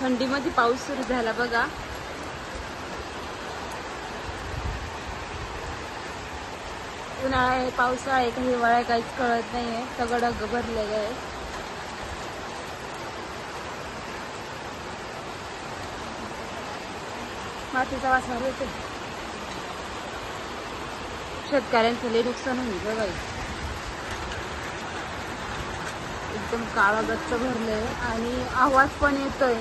थंडीमध्ये पाऊस सुरू झाला बघा. उन्हाळा आहे पावसाळा आहे का हिवाळा आहे काहीच कळत नाहीये. सगळं ढग भरलेलं आहे. मातीचा वास येते शेतकऱ्यांचं लई नुकसान होईल बघा एकदम काळा गच्च भरलंय. आणि आवाज पण येतोय.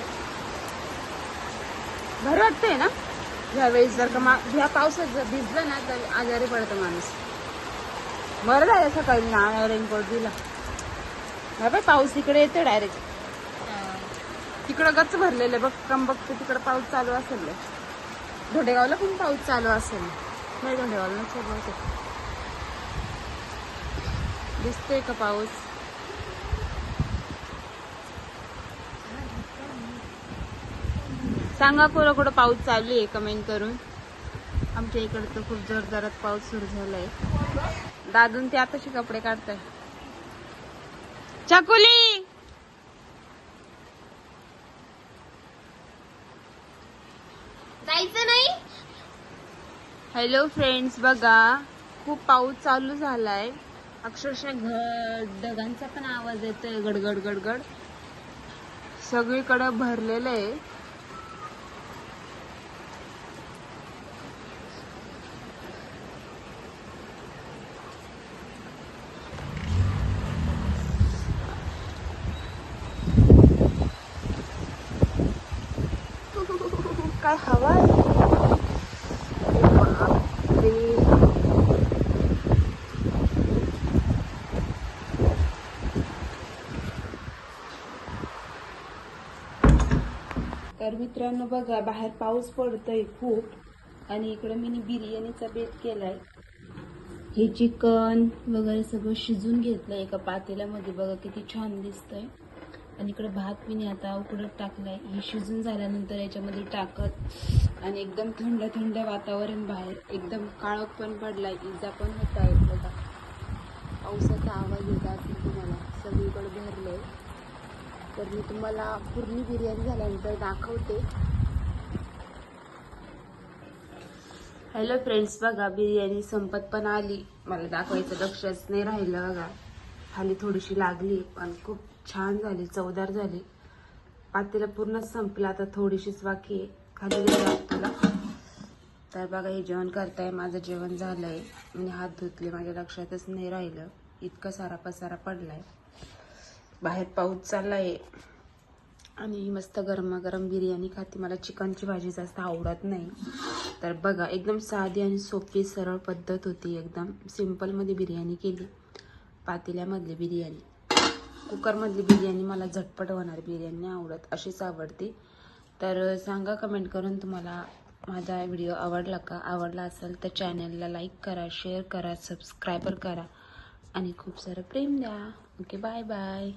बरं वाटतंय ना? ह्यावेळेस जर का मा ह्या पावसात जर भिजलं ना तर आजारी पडतं माणूस. बरं झालं सकाळी ना रेनकोट दिला. बाय पाऊस इकडे येतो डायरेक्ट तिकडं गच्च भरलेलं आहे बघ कम बघते तिकडं पाऊस चालू असेल धोडेगावला पण पाऊस चालू असेल. नाही धोडेगावला नसेल बहुतेक. दिसतोय का पाऊस? सांगा कुठं कुठं पाऊस चालू आहे कमेंट करून. आमच्या इकडं तर खूप जोर जोरात पाऊस सुरू झालाय. दादून ते आताशी कपडे काढताय. चकुली! जायचं नाही? हॅलो फ्रेंड्स बघा खूप पाऊस चालू झालाय. अक्षरशः घ ढगांचा पण आवाज येतोय गडगड गडगड. सगळीकडे भरलेलं आहे. काय हवा आहे? बापरे. तर मित्रांनो बघा बाहेर पाऊस पडतोय खूप. आणि इकडे मी बिर्याणीचा बेत केलाय. हे चिकन वगैरे सगळं शिजून घेतलंय एका पातेल्यामध्ये. बघा किती छान दिसतंय. आणि इकडं भात मी आता उकडत टाकलाय. हे शिजून झाल्यानंतर याच्यामध्ये टाकत आणि एकदम थंड थंड वातावरण बाहेर. एकदम काळोख पण पडलाय इजा पण होता आहे बघा पावसाचा आवाज येत असेल तुम्हाला. सगळीकडे भरले तर मी तुम्हाला पूर्ण बिर्याणी झाल्यानंतर दाखवते. हॅलो फ्रेंड्स बघा बिर्याणी संपत पण आली. मला दाखवायचं लक्षच नाही राहिलं बघा. खाली थोडीशी लागली पण खूप छान झाली चवदार झाली. पातेला पूर्णच संपला आता थोडीशीच बाकी आहे. खाली तुला तर बघा हे जेवण करताय माझं जेवण झालंय. मी हात धुतले माझ्या लक्षातच नाही राहिलं. इतका सारा पसारा पडलाय. बाहेर पाऊस चाललाय. आणि मस्त गरमागरम बिर्याणी खाते. मला चिकनची भाजी जास्त आवडत नाही. तर बघा एकदम साधी आणि सोपी सरळ पद्धत होती. एकदम सिम्पलमध्ये बिर्याणी केली. पातेल्यामधली बिर्याणी. कुकरमधली बिर्याणी मला झटपट होणार. बिर्याणी आवडत अशीच आवडते. तर सांगा कमेंट करून तुम्हाला माझा व्हिडिओ आवडला का? आवडला असेल तर चॅनलला लाईक करा शेअर करा सबस्क्रायबर करा. आणि खूप सारं प्रेम द्या. Okay bye bye